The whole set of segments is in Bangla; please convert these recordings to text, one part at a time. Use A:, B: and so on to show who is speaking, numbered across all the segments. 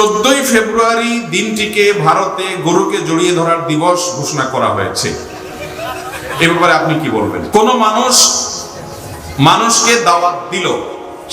A: চোদ্দই ফেব্রুয়ারি দিনটিকে ভারতে গরুকে জড়িয়ে ধরার দিবস ঘোষণা করা হয়েছে। এ ব্যাপারে আপনি কি বলবেন? কোন মানুষ মানুষকে দাওয়াত দিল,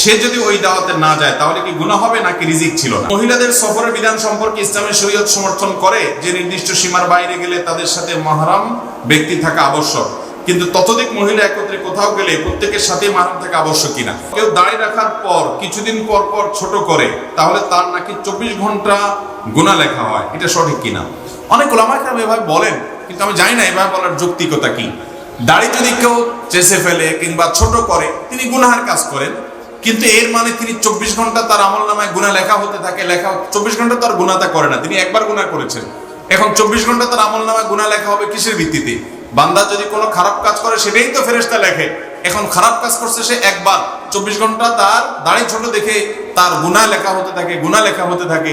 A: সে যদি ওই দাওয়াতে না যায়, তাহলে কি গুনাহ হবে নাকি রিজিক ছিল না? মহিলাদের সফরের বিধান সম্পর্কে ইসলামের শরীয়ত সমর্থন করে যে নির্দিষ্ট সীমার বাইরে গেলে তাদের সাথে মাহারাম ব্যক্তি থাকা আবশ্যক। কিন্তু ততোধিক মহিলা একত্রে কোথাও গেলে প্রত্যেকের সাথে মাহারাম থাকা আবশ্যক কিনা? কেউ দাঁড়িয়ে রাখার পর, কিছুদিন পর পর ছোট করে, তাহলে তার নাকি চব্বিশ ঘণ্টা গুণা লেখা হয়। এটা সঠিক কিনা? অনেক ওলামাইকরাম এভাবে বলেন, কিন্তু আমি জানি না এভাবে বলার যৌক্তিকতা কি। দাড়ি যদি কেউ চেষে ফেলে কিংবা ছোট করে, তিনি গুনাহার কাজ করেন, কিন্তু এর মানে তিনি চব্বিশ ঘণ্টা তার আমল নামায় গুণা লেখা হতে থাকে, লেখা চব্বিশ ঘণ্টা তার গুণাতা করে না, তিনি একবার গুণা করেছেন। এখন চব্বিশ ঘণ্টা তার আমল নামায় গুণা লেখা হবে কিসের ভিত্তিতে? বান্দা যদি কোনো খারাপ কাজ করে, সেটাই তো ফেরেস্তা লেখে। এখন খারাপ কাজ করছে সে একবার। চব্বিশ ঘণ্টা তার দাড়ি ছোট দেখে তার গুণা লেখা হতে থাকে, গুণা লেখা হতে থাকে।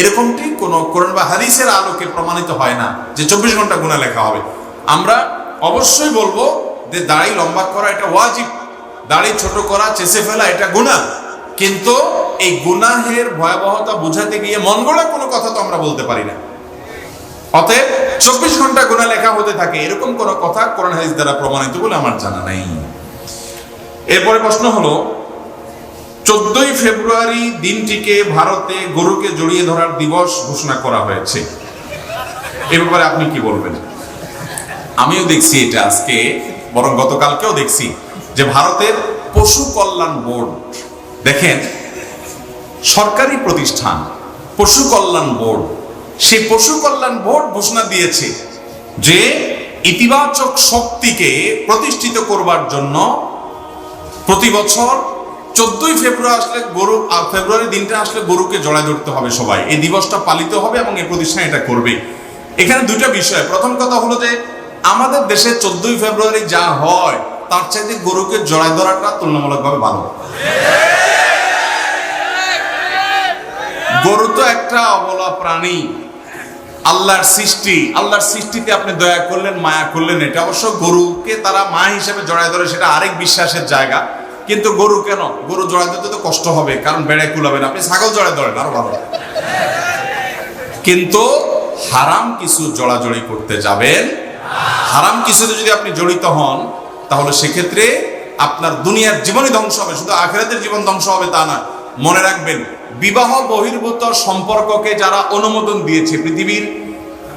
A: এরকমটি কোনো কোরআন বা হাদিসের আলোকে প্রমাণিত হয় না যে চব্বিশ ঘণ্টা গুণা লেখা হবে। আমরা অবশ্যই বলব যে দাড়ি লম্বা করা এটা ওয়াজিব। দাড়ি ছোট করা চেষে ফেলা, এটা গুনাহ কিন্তু এই গুনাহের ভয়াবহতা বোঝাতে গিয়ে মন গড়া কোনো কথা তো আমরা বলতে পারি না। অতএব চব্বিশ ঘণ্টা গুণা লেখা হতে থাকে। এরকম কোনো কথা কোরআন হাদিস দ্বারা প্রমাণিত বলে আমার জানা নাই। এরপরে প্রশ্ন হলো, চোদ্দই ফেব্রুয়ারি দিনটিকে ভারতে গরুকে জড়িয়ে ধরার দিবস ঘোষণা করা হয়েছে। এ ব্যাপারে আপনি কি বলবেন? আমিও দেখছি এটা আজকে, বরং গতকালকেও দেখছি যে ভারতের পশু কল্যাণ বোর্ড, দেখেন, সরকারি প্রতিষ্ঠান, পশু কল্যাণ বোর্ড সেই পশু কল্যাণ বোর্ড ঘোষণা দিয়েছে যে ইতিবাচক শক্তিকে প্রতিষ্ঠিত করবার জন্য প্রতি বছর চোদ্দই ফেব্রুয়ারি আসলে গরু ফেব্রুয়ারি দিনটা আসলে গরুকে জড়ায় ধরতে হবে সবাই। এই দিবসটা পালিত হবে এবং এই প্রতিষ্ঠান এটা করবে। এখানে দুইটা বিষয়। প্রথম কথা হলো যে আমাদের দেশে চোদ্দই ফেব্রুয়ারি যা হয়, তার চাইতে গরুকে জড়ায় ধরাটা তুলনামূলকভাবে ভালো। গরু তো একটা অবলা প্রাণী। আল্লাহর সৃষ্টি। আল্লাহর সৃষ্টিতে আপনি দয়া করলেন, মায়া করলেন এটা। অবশ্য গরুকে তারা মা হিসেবে জড়ায় ধরে, সেটা আরেক বিশ্বাসের জায়গা। কিন্তু গরু কেন? গরু জড়ায় ধরতে তো কষ্ট হবে, কারণ বেড়ায় কুলাবেন। আপনি ছাগল জড়ায় ধরেন, আরও ভালো। কিন্তু হারাম কিছু জড়াজড়ি করতে যাবেন। হারাম কিছুতে যদি আপনি জড়িত হন, তাহলে সেক্ষেত্রে আপনার দুনিয়ার জীবনই ধ্বংস হবে। শুধু আখেরাতের জীবন ধ্বংস হবে তা না মনে রাখবেন, বিবাহ বহির্ভূত সম্পর্ককে যারা অনুমোদন দিয়েছে পৃথিবীর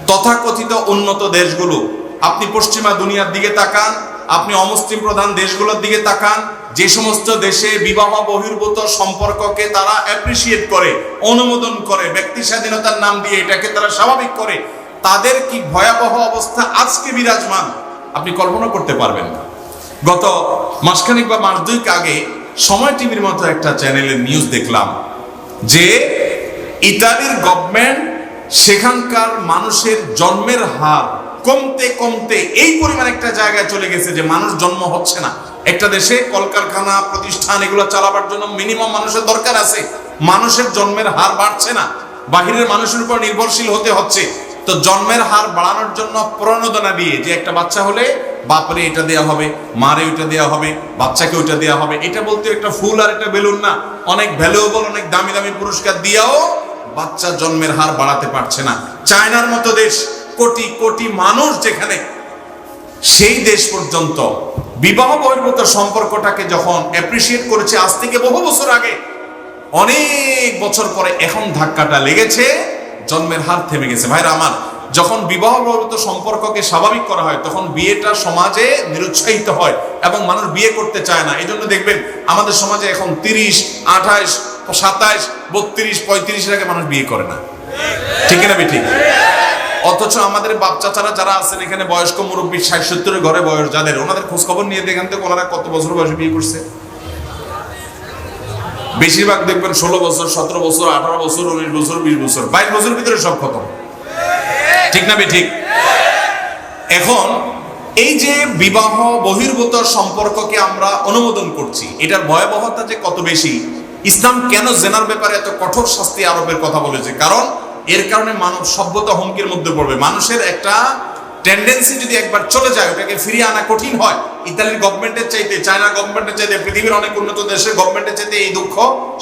A: তথাকথিত উন্নত দেশগুলো, আপনি পশ্চিমা দুনিয়ার দিকে তাকান, আপনি অমুসলিম প্রধান দেশগুলোর দিকে তাকান, যে সমস্ত দেশে বিবাহ বহির্ভূত সম্পর্ককে তারা অ্যাপ্রিসিয়েট করে, অনুমোদন করে, ব্যক্তি স্বাধীনতার নাম দিয়ে এটাকে তারা স্বাভাবিক করে, তাদের কি ভয়াবহ অবস্থা আজকে বিরাজমান? আপনি কল্পনা করতে পারবেন না। গত মাসখানিক বা মাস দুইক আগে সময় টিভির মতো একটা চ্যানেলের নিউজ দেখলাম যে ইতালির গভর্নমেন্ট সেখানকার মানুষের জন্মের হার কমতে কমতে এই পরিমাণ একটা জায়গায় চলে গেছে যে মানুষ জন্ম হচ্ছে না। একটা দেশে কলকারখানা প্রতিষ্ঠান এগুলো চালাবার জন্য মিনিমাম মানুষের দরকার আছে। মানুষের জন্মের হার বাড়ছে না। বাহিরের মানুষের উপর নির্ভরশীল হতে হচ্ছে। তো জন্মের হার বাড়ানোর জন্য প্রণোদনা দিয়ে যে একটা বাচ্চা হলে বাপরে এটা দেয়া হবে, মারে ওইটা দেয়া হবে, বাচ্চাকে ওইটা দেয়া হবে, এটা বলতে একটা ফুল আর একটা বেলুন না। অনেক ভ্যালুয়েবল অনেক দামি দামি পুরস্কার দিয়াও বাচ্চা জন্মের হার বাড়াতে পারছে না। চায়নার মতো দেশ, কোটি কোটি মানুষ যেখানে, সেই দেশ পর্যন্ত বিবাহ বহির্ভূত সম্পর্কটাকে যখন অ্যাপ্রিসিয়েট করেছে, আজ থেকে বহু বছর আগে, অনেক বছর পরে এখন ধাক্কাটা লেগেছে। জন্মের হার থেমে গেছে। ভাইরা আমার, যখন বিবাহ বহির্ভূত সম্পর্ককে স্বাভাবিক করা হয়, তখন বিয়েটা সমাজে নিরুৎসাহিত হয় এবং মানুষ বিয়ে করতে চায় না। এই জন্য দেখবেন, আমাদের সমাজে এখন তিরিশ আঠাইশ সাতাইশ বত্রিশ, পঁয়ত্রিশের আগে মানুষ বিয়ে করে না। ঠিক না ঠিক অথচ আমাদের বাচ্চা চারা যারা আছেন, এখানে বয়স্ক মুরব্বী ষাট সত্তরের ঘরে বয়স যাদের, ওনাদের খোঁজখবর নিয়ে দেখেন তো ওনারা কত বছর বয়সে বিয়ে করছে? বেশিরভাগ দেখবেন ষোলো বছর, সতেরো বছর, আঠারো বছর, উনিশ বছর, বিশ বছর। বাইশ বছরের ভিতরে সব খতম। ঠিক না ঠিক? এখন এই যে বিবাহ বহির্ভূত সম্পর্ককে আমরা অনুমোদন করছি, এটার ভয়াবহতা যে কত বেশি, ইসলাম কেন জেনার ব্যাপারে এত কঠোর শাস্তি আরোপের কথা বলেছে? কারণ এর কারণে মানব সভ্যতা হুমকির মধ্যে পড়বে। মানুষের একটা টেন্ডেন্সি যদি একবার চলে যায়, ওটাকে ফিরিয়ে আনা কঠিন হয়। ইতালির গভর্নমেন্টের চাইতে, চায়না গভর্নমেন্টের চাইতে, পৃথিবীর অনেক উন্নত দেশের গভর্নমেন্টের চাইতে এই দুঃখ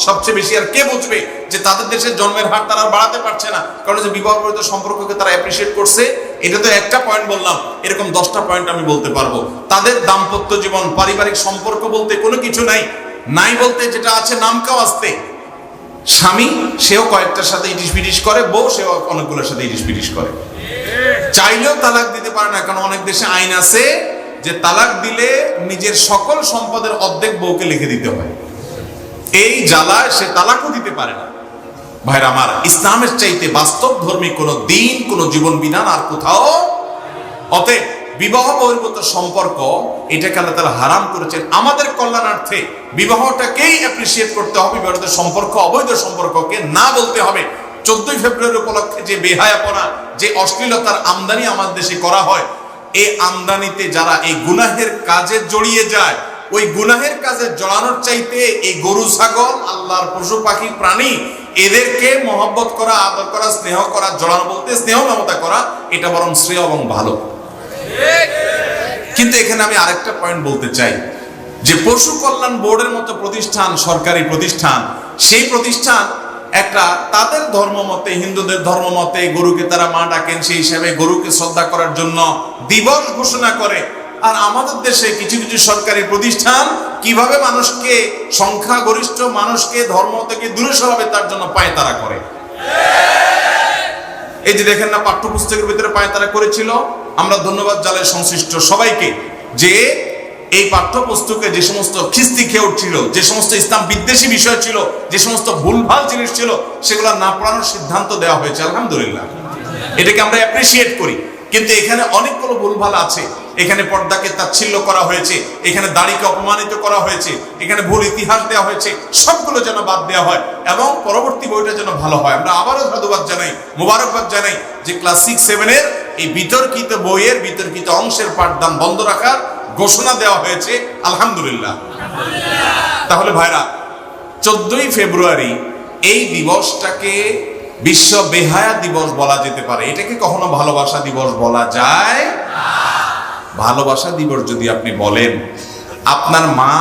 A: সবচেয়ে বেশি। আর কে বুঝবে যে তাদের দেশের জন্মের হার তারা বাড়াতে পারছে না? কারণ যে বিবাহ পরিত সম্পর্ককে তারা অ্যাপ্রিসিয়েট করছে, এটা তো একটা পয়েন্ট বললাম, এরকম দশটা পয়েন্ট আমি বলতে পারব। তাদের দাম্পত্য জীবন, পারিবারিক সম্পর্ক বলতে কোনো কিছু নাই। নাই বলতে যেটা আছে নামকাও আসতে। স্বামী, সেও কয়েকটার সাথে ইটিস পিটিস করে, বউ, সেও অনেকগুলোর সাথে ইটিস পিটিস করে। চাইলেও তালাক দিতে পারে না, কারণ অনেক দেশে আইন আছে যে তালাক দিলে নিজের সকল সম্পদের অর্ধেক বউকে লিখে দিতে হয়। এই জ্বালায় সে তালাকও দিতে পারে না। ভাইরা আমার, ইসলামের চাইতে বাস্তব ধর্মী কোনো দিন, কোনো জীবন বিধান আর কোথাও অতএব বিবাহ বহির্ভূত সম্পর্ক, এটাকে আল্লাহ তাআলা হারাম করেছেন। আমাদের কল্যাণার্থে বিবাহটাকেই অ্যাপ্রিসিয়েট করতে হবে, বিবাহিত সম্পর্ক, অবৈধ সম্পর্ককে না বলতে হবে। চোদ্দই ফেব্রুয়ারি উপলক্ষে যে বেহায়াপনা যে অশ্লীলতার আমদানি আমাদের দেশে করা হয়, এই আমদানিতে যারা এই গুনাহের কাজে জড়িয়ে যায়, ওই গুনাহের কাজে জড়ানোর চাইতে এই গরু, ছাগল, আল্লাহর পশু, পাখি, প্রাণী, এদেরকে মহব্বত করা, আদর করা, স্নেহ করা, জড়ানো বলতে স্নেহ মমতা করা, এটা বরং শ্রেয় এবং ভালো। কিন্তু এখানে আমি আরেকটা পয়েন্ট বলতে চাই, যে পশু কল্যাণ বোর্ডের মতো প্রতিষ্ঠান, সরকারি প্রতিষ্ঠান, সেই প্রতিষ্ঠান একটা তাদের ধর্ম মতে, হিন্দুদের ধর্ম মতে গরুকে তারা মা ডাকেন, সেই হিসাবে গরুকে শ্রদ্ধা করার জন্য দিবস ঘোষণা করে। আর আমাদের দেশে কিছু কিছু সরকারি প্রতিষ্ঠান কীভাবে মানুষকে, সংখ্যাগরিষ্ঠ মানুষকে ধর্ম থেকে দূরে সরাবে তার জন্য পায়তারা করে। এই যে দেখেন না, পাঠ্যপুস্তকের ভিতরে পায়তারা করেছিল। আমরা ধন্যবাদ জানাই সংশ্লিষ্ট সবাইকে যে এই পাঠ্যপুস্তকে যে সমস্ত খিস্তি খেয়ে উঠছিল, যে সমস্ত ইসলাম বিদ্বেষী বিষয় ছিল, যে সমস্ত ভুলভাল জিনিস ছিল, সেগুলো না পড়ানোর সিদ্ধান্ত দেওয়া হয়েছে, আলহামদুলিল্লাহ। এটাকে আমরা অ্যাপ্রিসিয়েট করি। কিন্তু এখানে অনেকগুলো ভুলভাল আছে। এখানে পর্দাকে তাচ্ছিল্য করা হয়েছে, এখানে দাড়িকে অপমানিত করা হয়েছে, এখানে ভুল ইতিহাস দেওয়া হয়েছে, সবগুলো যেন বাদ দেওয়া হয় এবং পরবর্তী বইটা যেন ভালো হয়। আমরা আবারও সাধুবাদ জানাই, মোবারকবাদ জানাই যে ক্লাস সিক্স সেভেনের এই বিতর্কিত বইয়ের বিতর্কিত অংশের পাঠদান বন্ধ রাখার ঘোষণা দেওয়া হয়েছে, আলহামদুলিল্লাহ। তাহলে ভাইরা, চোদ্দই ফেব্রুয়ারি এই দিবসটাকে বিশ্ব বেহায়া দিবস বলা যেতে পারে। এটাকে কখনো ভালোবাসা দিবস বলা যায়? ভালোবাসা দিবস যদি আপনি বলেন, আপনার মা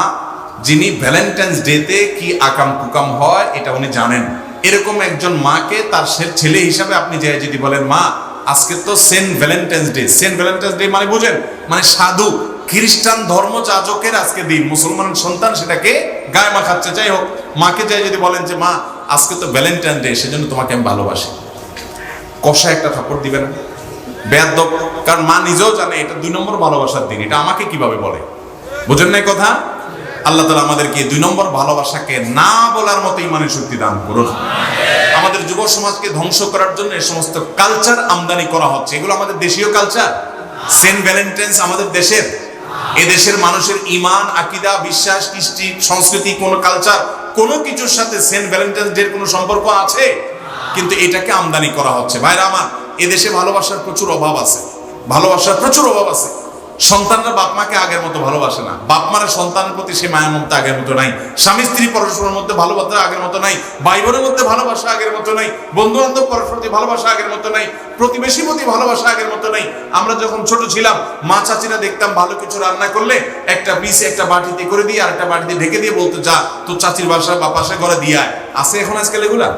A: যিনি ভ্যালেন্টাইন্স ডেতে কি আকাম কুকাম হয়, এটা উনি জানেন। এরকম একজন মাকে তার ছেলে হিসাবে আপনি যে যদি বলেন, মা আজকে তো saint Valentine's day. Saint Valentine's day মানে বুঝেন? মানে সাধু, খ্রিস্টান ধর্ম ধর্মযাজকের আজকে দিন। মুসলমান সন্তান সেটাকে গায়ে মাখাচ্ছে। যাই হোক, মাকে যাই যদি বলেন যে, মা, আজকে তো ভ্যালেন্টাইন ডে, সেজন্য তোমাকে আমি ভালোবাসি। কষা একটা থাপ্পড় দিবে না। বেয়াদব, কারণ মা নিজেও জানে, এটা দুই নম্বর ভালোবাসার দিন। এটা আমাকে কীভাবে বলে? বুঝেন নাই কথা? আল্লাহ তালা আমাদেরকে দুই নম্বর ভালোবাসাকে না বলার মতো ইমানের শক্তি দান করুন। আমাদের যুব সমাজকে ধ্বংস করার জন্য এই সমস্ত কালচার আমদানি করা হচ্ছে। এগুলো আমাদের দেশীয় কালচার সেন্ট ভ্যালেন্টাইন্স আমাদের দেশের? এ দেশের মানুষের ইমান আকিদা, বিশ্বাস, কৃষ্টি, সংস্কৃতি, কোন কালচার কোনো কিছুর সাথে সেন্ট ভ্যালেন্টাইন্স ডের কোনো সম্পর্ক আছে? কিন্তু এটাকে আমদানি করা হচ্ছে। ভাইরা আমার এদেশে ভালোবাসার প্রচুর অভাব আছে। ভালোবাসার প্রচুর অভাব আছে। সন্তানরা বাপ মাকে আগের মতো ভালোবাসে না। বাপ মারা সন্তানের প্রতি সে মায়ের মমতা আগের মতো নাই। স্বামী স্ত্রী পরস্পরের মধ্যে ভালোবাসা আগের মতো নাই। ভাই বোনের মধ্যে ভালোবাসা আগের মতো নাই। বন্ধু বান্ধব পরস্পর ভালোবাসা আগের মতো নাই। প্রতিবেশীর প্রতি ভালোবাসা আগের মতো নাই। আমরা যখন ছোট ছিলাম, মা চাচিরা দেখতাম ভালো কিছু রান্না করলে একটা পিসে একটা বাটিতে করে দিয়ে আর একটা বাটিতে ঢেকে দিয়ে বলতো, যা, তোর চাচির বাসা বা পাশে ঘরে দিয়ে আয়। আছে এখন আজকাল এগুলা?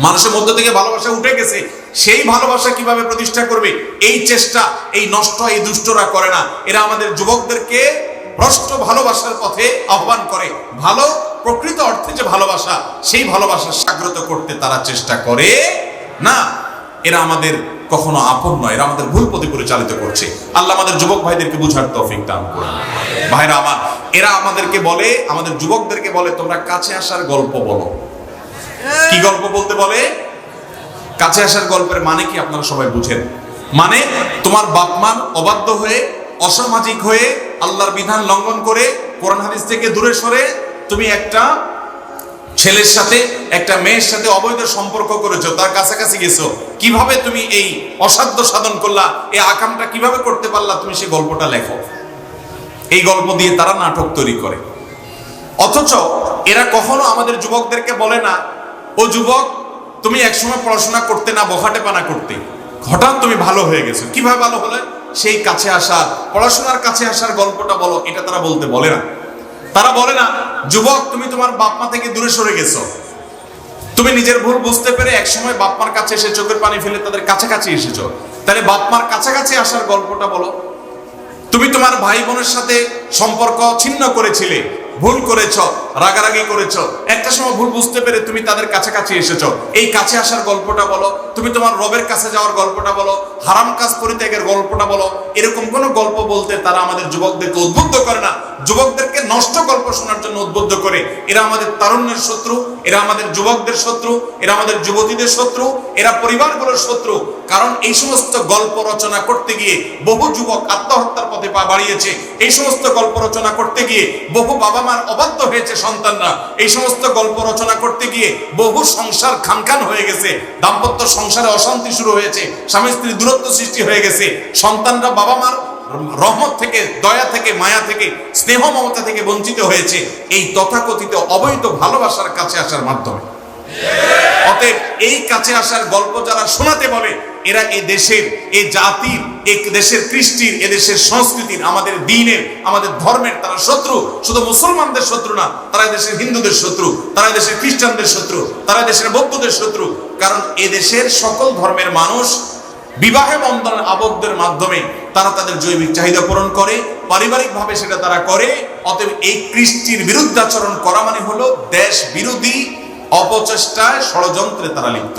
A: মানুষের মধ্য থেকে ভালোবাসা উঠে গেছে। সেই ভালোবাসা কীভাবে প্রতিষ্ঠা করবে? এই চেষ্টা, এই নষ্ট, এই দুষ্টরা করে না। এরা আমাদের যুবকদেরকে ভ্রষ্ট ভালোবাসার পথে আহ্বান করে। ভালো, প্রকৃত অর্থে যে ভালোবাসা, সেই ভালোবাসা জাগ্রত করতে তারা চেষ্টা করে। না, এরা আমাদের কখনো আপন নয়, এরা আমাদের ভুল পথে পরিচালিত করছে। আল্লাহ আমাদের যুবক ভাইদেরকে বুঝার তৌফিক দান করুন। ভাইরা আমার, এরা আমাদেরকে বলে, আমাদের যুবকদেরকে বলে, তোমরা কাছে আসার গল্প বলো। কি গল্প বলতে বলে? কাছে আসার গল্পের মানে কি আপনারা সবাই বুঝেন? মানে তোমার বাপ মার অবাধ্য হয়ে, অসামাজিক হয়ে আল্লাহর বিধান লঙ্ঘন করে, কোরআন হাদিস থেকে দূরে সরে তুমি একটা ছেলের সাথে, একটা মেয়ের সাথে অবৈধ সম্পর্ক করেছ, তার কাছাকাছি গেছো। কীভাবে তুমি এই অসাধ্য সাধন করলা এই আকামটা কীভাবে করতে পারলা, তুমি সেই গল্পটা লেখো। এই গল্প দিয়ে তারা নাটক তৈরি করে। অথচ এরা কখনো আমাদের যুবকদেরকে বলে না, ও যুবক তুমি একসময় পড়াশোনা করতে না বখাটে পানা করতে, হঠাৎ তুমি ভালো হয়ে গেছো। কীভাবে ভালো হলে? সেই কাছে আসার পড়াশোনার কাছে আসার গল্পটা বলো, এটা তারা বলতে বলে না। তারা বলে না, যুবক, তুমি তোমার বাপ মা থেকে দূরে সরে গেছো। তুমি নিজের ভুল বুঝতে পেরে একসময় বাপ মার কাছে এসে চোখের পানি ফেলে তাদের কাছাকাছি এসেছ। তাহলে বাপ মার কাছাকাছি আসার গল্পটা বলো। তুমি তোমার ভাই বোনের সাথে সম্পর্ক ছিন্ন করেছিলে, ভুল করেছ রাগারাগি করেছ। একটা সময় ভুল বুঝতে পেরে তুমি তাদের কাছাকাছি এসেছ। এই কাছে আসার গল্পটা বলো, তুমি তোমার রবের কাছে যাওয়ার গল্পটা বলো, হারাম কাজ পরিত্যাগের গল্পটা বলো, এরকম কোন গল্প বলতে তারা আমাদের যুবকদেরকে উদ্বুদ্ধ করে না। যুবকদেরকে নষ্ট গল্প শোনার জন্য উদ্বুদ্ধ করে। এরা আমাদের তারুণ্যের শত্রু, এরা আমাদের যুবকদের শত্রু, এরা আমাদের যুবতীদের শত্রু, এরা পরিবারগুলোর শত্রু। কারণ এই সমস্ত গল্প রচনা করতে গিয়ে বহু যুবক আত্মহত্যার পথে পা বাড়িয়েছে। এই সমস্ত গল্প রচনা করতে গিয়ে বহু বাবা মার অবাধ্য হয়েছে সন্তানরা এই সমস্ত গল্প রচনা করতে গিয়ে বহু সংসার খানখান হয়ে গেছে। দাম্পত্য সংসারে অশান্তি শুরু হয়েছে, স্বামী স্ত্রী দূরত্ব সৃষ্টি হয়ে গেছে। সন্তানরা বাবা মার রহমত থেকে, দয়া থেকে, মায়া থেকে, স্নেহ মমতা থেকে বঞ্চিত হয়েছে। এই তথাকথিত অবৈধ ভালোবাসার কাছে আসার মাধ্যমে। অতএব এই কাছে আসার গল্প যারা শোনাতে বলে এরা এই দেশের এই জাতির এই দেশের কৃষ্টির, এ দেশের সংস্কৃতির, আমাদের দিনের, আমাদের ধর্মের তারা শত্রু। শুধু মুসলমানদের শত্রু না, তারা দেশের হিন্দুদের শত্রু, তারা দেশের খ্রিস্টানদের শত্রু, তারা দেশের বৌদ্ধদের শত্রু। কারণ এ দেশের সকল ধর্মের মানুষ বিবাহে বন্ধন আবদ্ধের মাধ্যমে তারা তাদের জৈবিক চাহিদা পূরণ করে, পারিবারিকভাবে সেটা তারা করে, অতএব এই কৃষ্টির বিরুদ্ধাচরণ করা মানে হলো দেশ বিরোধী অপচেষ্টায় ষড়যন্ত্রে তারা লিপ্ত।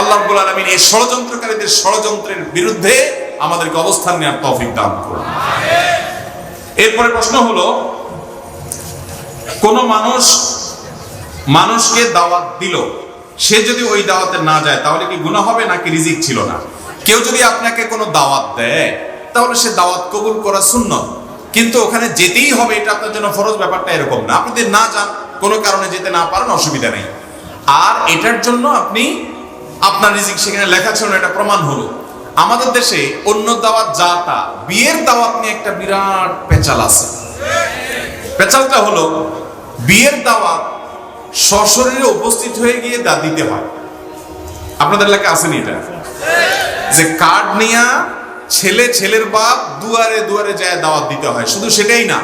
A: আল্লাহ রাব্বুল এই ষড়যন্ত্রকারীদের ষড়যন্ত্রের বিরুদ্ধে আমাদেরকে অবস্থান নেওয়ার তৌফিক দান করুন। এরপরে প্রশ্ন হলো, কোন মানুষ মানুষকে দাওয়াত দিল, সে যদি ওই দাওয়াতে না যায়, তাহলে কি গুনাহ হবে নাকি রিজিক ছিল না? কেউ যদি আপনাকে কোনো দাওয়াত দেয়, তাহলে সে দাওয়াত কবুল করা সুন্নত। কিন্তু ওখানে যেতেই হবে, এটা আপনার জন্য ফরজ ব্যাপারটা এরকম না। আপনি যদি না যান কোনো কারণে যেতে না পারেন, অসুবিধা নেই। আর এটার জন্য আপনি আপনার রিজিক সেখানে লেখা ছিল না, এটা প্রমাণ হলো। আমাদের দেশে অন্য দাওয়াত যা তা, বিয়ের দাওয়াত নিয়ে একটা বিরাট পেঁচাল আছে। পেঁচালটা হলো, বিয়ের দাওয়াত সশরীরে উপস্থিত হয়ে গিয়ে দা দিতে হয়। আপনাদের এলাকায় আসেনি এটা? যে কার্ড নিয়া ছেলে, ছেলের বাপ দুয়ারে দুয়ারে যায় দাওয়াত দিতে হয়। শুধু সেটাই না,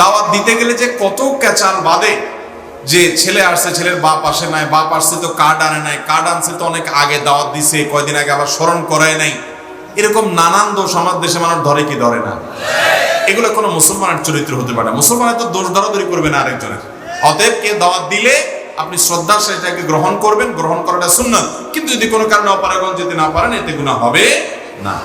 A: দাওয়াত দিতে গেলে যে কত ক্যাচাল বাদে যে ছেলে আসছে, ছেলের বাপ আসে নাই, বাপ আসছে তো কার্ড আনে নাই, কার্ড আনছে তো অনেক আগে দাওয়াত দিছে, কয়দিন আগে আবার স্মরণ করায় নাই। এরকম নানান দোষ আমার দেশে মানুষ ধরে কি ধরে না। এগুলো কোনো মুসলমানের চরিত্র হতে পারে মুসলমানের তো দোষ ধরাধরি করবে না আরেকজনের। অতএব কে দাওয়াত দিলে আপনি শ্রদ্ধার সেটাকে গ্রহণ করবেন, গ্রহণ করাটা সুন্নত। কিন্তু যদি কোনো কারণে অপারগণ যেতে না পারেন, এতে গুণা হবে না।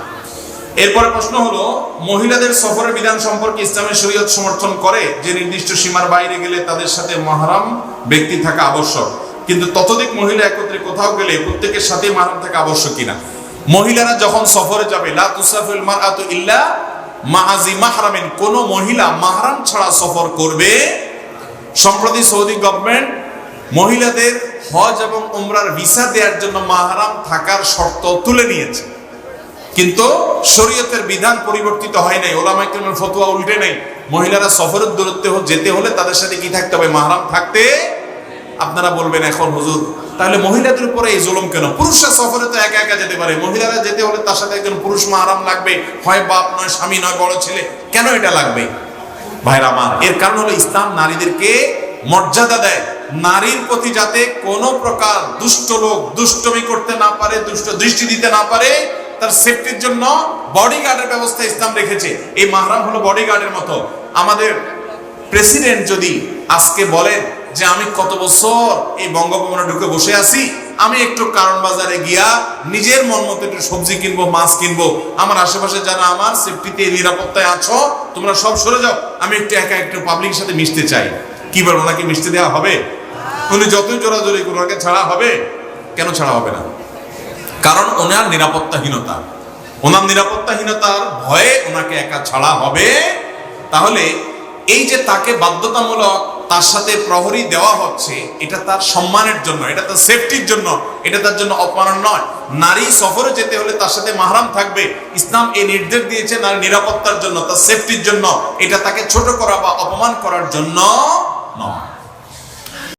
A: এরপরে প্রশ্ন হলো, মহিলাদের সফরের বিধান সম্পর্কে ইসলামের শরীয়ত সমর্থন করে যে নির্দিষ্ট সীমার বাইরে গেলে তাদের সাথে মাহারাম ব্যক্তি থাকা আবশ্যক। কিন্তু ততোধিক মহিলা একত্রে কোথাও গেলে প্রত্যেকের সাথে মাহারাম থাকা আবশ্যক কিনা? মহিলারা যখন সফরে যাবে, লা তুসাফিল মারআতু ইল্লা মাআজি মাহরামিন, কোন মহিলা মাহরাম ছাড়া সফর করবে। সম্প্রতি সৌদি গভর্নমেন্ট মহিলাদের হজ এবং উমরার ভিসা দেওয়ার জন্য মাহরাম থাকার শর্ত তুলে নিয়েছে। কিন্তু শরীয়তের বিধান পরিবর্তিত হয় নাই ওলামাই কেরামের ফতোয়া উল্টে নাই। মহিলারা সফরের দূরত্বে যেতে হলে তাদের সাথে কি থাকতে হবে? মাহরাম থাকতে আপনারা বলবেন এখন, হুজুর, তাহলে মহিলাদের উপরে এই জুলুম কেন? পুরুষরা সফরে তো একা একা যেতে পারে। মহিলারা যেতে হলে তার সাথে একজন পুরুষ মাহারাম লাগবে। হয় বাপ নয়, স্বামী নয়, বড় ছেলে, কেন এটা লাগবে? ভাইরা আমার, এর কারণ হলো ইসলাম নারীদেরকে মর্যাদা দেয়। নারীর প্রতি যাতে কোনো প্রকার দুষ্ট লোক দুষ্টমি করতে না পারে, দুষ্ট দৃষ্টি দিতে না পারে তার সেফটির জন্য বডিগার্ডের ব্যবস্থা ইসলাম রেখেছে। এই মাহরাম হলো বডিগার্ডের মতো। আমাদের প্রেসিডেন্ট যদি আজকে বলেন যে, আমি কত বছর এই বঙ্গভবনে ঢুকে বসে আছি? আমি একটু কারণ বাজারে গিয়া নিজের মন মতো একটু সবজি কিনবো, মাছ কিনবো। আমার আশেপাশে যারা আমার সেফটিতে নিরাপত্তায় আছো, তোমরা সব সরে যাও। আমি একটু একা একটু পাবলিকের সাথে মিশতে চাই। কি বল ওনাকে মিশতে দেওয়া হবে? উনি যতই জোরাজোরি করুন ওনাকে ছাড়া হবে? কেন ছাড়া হবে না? কারণ ওনার নিরাপত্তাহীনতা। ওনার নিরাপত্তাহীনতার ভয়ে ওনাকে একা ছাড়া হবে। তাহলে এই যে তাকে বাধ্যতামূলক তার সাথে প্রহরী দেওয়া হচ্ছে, এটা তার সম্মানের জন্য, এটা তার সেফটির জন্য, এটা তার জন্য অপমান নয়। নারী সফরে যেতে হলে তার সাথে মাহরাম থাকবে। ইসলাম এই নির্দেশ দিয়েছে নারী নিরাপত্তার জন্য, তার সেফটির জন্য। এটা তাকে ছোট করা বা অপমান করার জন্য নয়।